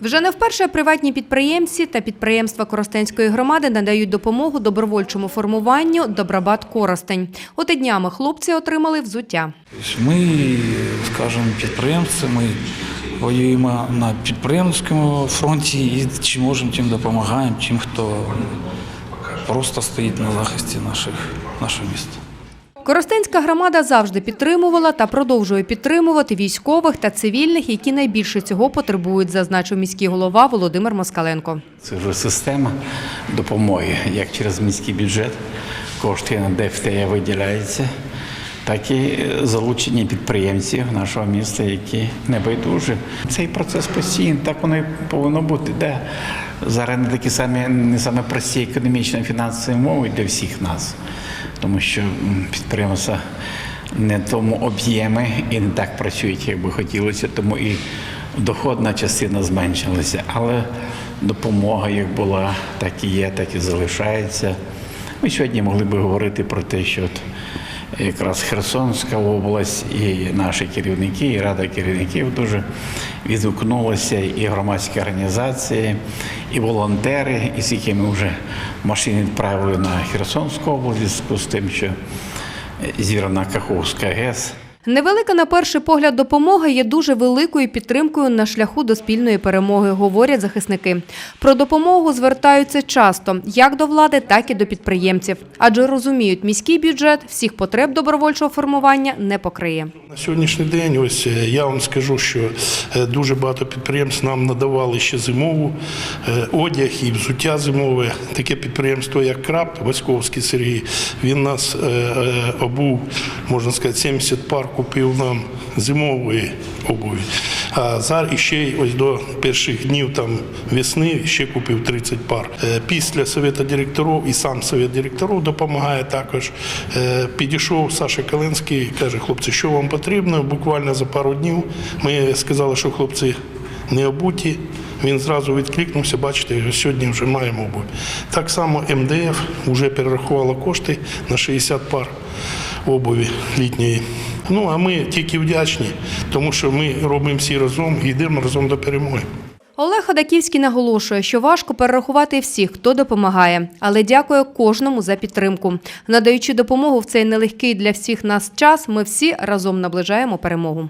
Вже не вперше приватні підприємці та підприємства Коростенської громади надають допомогу добровольчому формуванню Добробат Коростень. От і днями хлопці отримали взуття. Тобто Ми, скажімо, підприємці, ми воюємо на підприємському фронті і чим можемо, тим допомагаємо тим, хто просто стоїть на захисті наших, нашого міста. Коростенська громада завжди підтримувала та продовжує підтримувати військових та цивільних, які найбільше цього потребують, зазначив міський голова Володимир Москаленко. Це вже система допомоги, як через міський бюджет кошти на ДФТ виділяються, так і залучення підприємців нашого міста, які не байдужі. Цей процес постійний, так воно і повинно бути. Да. Зараз не такі самі, не саме прості економічно фінансові умови для всіх нас, тому що підприємства не тому об'єми і не так працюють, як би хотілося, тому і доходна частина зменшилася. Але допомога як була, так і є, так і залишається. Ми сьогодні могли би говорити про те, що от якраз Херсонська область і наші керівники, і рада керівників дуже відгукнулися, і громадські організації, і волонтери, і з якими вже машини відправили на Херсонську область, з тим, що зірвана Каховська ГЕС. Невелика на перший погляд допомога є дуже великою підтримкою на шляху до спільної перемоги, говорять захисники. Про допомогу звертаються часто як до влади, так і до підприємців, адже розуміють, міський бюджет всіх потреб добровольчого формування не покриє. На сьогоднішній день, ось е, я вам скажу, що е, дуже багато підприємств нам надавали ще зимову е, одяг і взуття зимове. Таке підприємство, як Краб, Васьковський Сергій, він нас обув, можна сказати, 70 пар купив нам зимової обуві. А зараз ще ось до перших днів там весни ще купив 30 пар. Е, Після совєта директорів і сам совет директорів допомагає також. Е, Підійшов Саша Калинський і каже, хлопці, що вам потрібно? Буквально за пару днів ми сказали, що хлопці не обуті. Він зразу відкликнувся, бачите, сьогодні вже маємо обувь. Так само МДФ вже перерахувала кошти на 60 пар обуві літньої. Ну а ми тільки вдячні, тому що ми робимо всі разом йдемо разом до перемоги. Олег Ходаківський наголошує, що важко перерахувати всіх, хто допомагає, але дякує кожному за підтримку. Надаючи допомогу в цей нелегкий для всіх нас час, ми всі разом наближаємо перемогу.